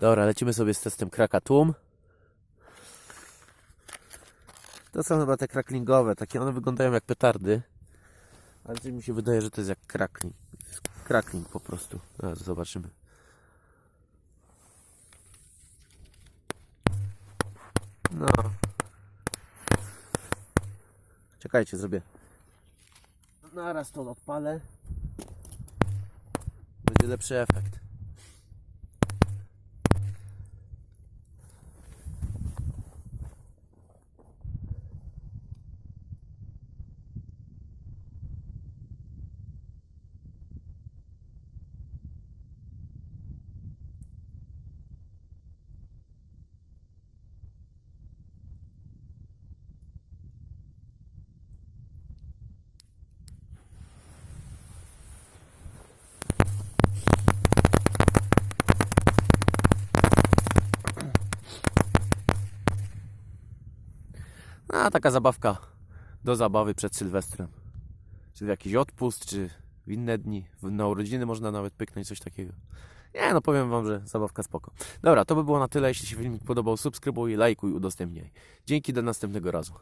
Dobra, lecimy sobie z testem Krakatum. To są chyba te kraklingowe, takie one wyglądają jak petardy. Ale coś mi się wydaje, że to jest jak krakling. Krakling po prostu. Zaraz zobaczymy. No. Czekajcie, zrobię. Naraz to odpalę. Będzie lepszy efekt. A taka zabawka do zabawy przed Sylwestrem. Czy w jakiś odpust, czy w inne dni. Na urodziny można nawet pyknąć coś takiego. Nie, no powiem Wam, że zabawka spoko. Dobra, to by było na tyle. Jeśli się filmik podobał, subskrybuj, lajkuj, udostępniaj. Dzięki, do następnego razu.